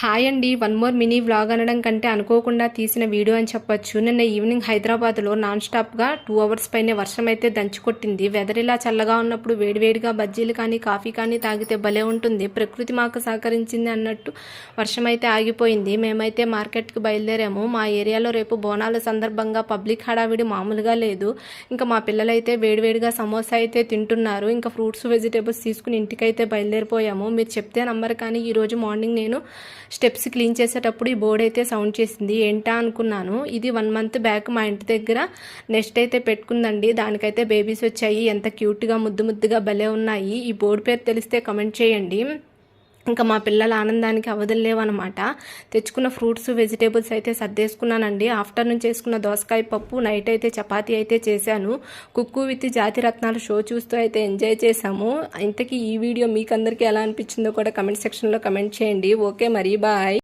Hi అండి one more mini vlog అనడం కంటే అనుకోకుండా తీసిన వీడియో అని చెప్పొచ్చు. నిన్న ఈవినింగ్ హైదరాబాద్లో నాన్ స్టాప్గా టూ అవర్స్ పైనే వర్షం అయితే దంచుకొట్టింది. వెదర్ ఇలా చల్లగా ఉన్నప్పుడు వేడివేడిగా బజ్జీలు కానీ కాఫీ కానీ తాగితే భలే ఉంటుంది. ప్రకృతి మాకు సహకరించింది అన్నట్టు వర్షం అయితే ఆగిపోయింది. మేమైతే మార్కెట్కి బయలుదేరాము. మా ఏరియాలో రేపు బోనాల సందర్భంగా పబ్లిక్ హడావిడి మామూలుగా లేదు. ఇంకా మా పిల్లలైతే వేడివేడిగా సమోసా అయితే తింటున్నారు. ఇంకా ఫ్రూట్స్ వెజిటేబుల్స్ తీసుకుని ఇంటికైతే బయలుదేరిపోయాము. మీరు చెప్తే నమ్మరు కానీ ఈరోజు మార్నింగ్ నేను స్టెప్స్ క్లీన్ చేసేటప్పుడు ఈ బోర్డు అయితే సౌండ్ చేసింది. ఏంటా అనుకున్నాను. ఇది వన్ మంత్ బ్యాక్ మా ఇంటి దగ్గర నెక్స్ట్ అయితే పెట్టుకుందండి. దానికైతే బేబీస్ వచ్చాయి. ఎంత క్యూట్గా ముద్దు ముద్దుగా భలే ఉన్నాయి. ఈ బోర్డు పేరు తెలిస్తే కమెంట్ చేయండి. ఇంకా మా పిల్లల ఆనందానికి అవధులు తెచ్చుకున్న ఫ్రూట్స్ వెజిటేబుల్స్ అయితే సర్దేసుకున్నానండి. ఆఫ్టర్నూన్ చేసుకున్న దోసకాయ పప్పు నైట్ అయితే చపాతీ అయితే చేశాను. కుక్కు విత్ జాతి రత్నాలు షో చూస్తూ అయితే ఎంజాయ్ చేశాము. ఇంతకీ ఈ వీడియో మీకు అందరికీ ఎలా అనిపించిందో కూడా కమెంట్ సెక్షన్లో కమెంట్ చేయండి. ఓకే మరి బాయ్.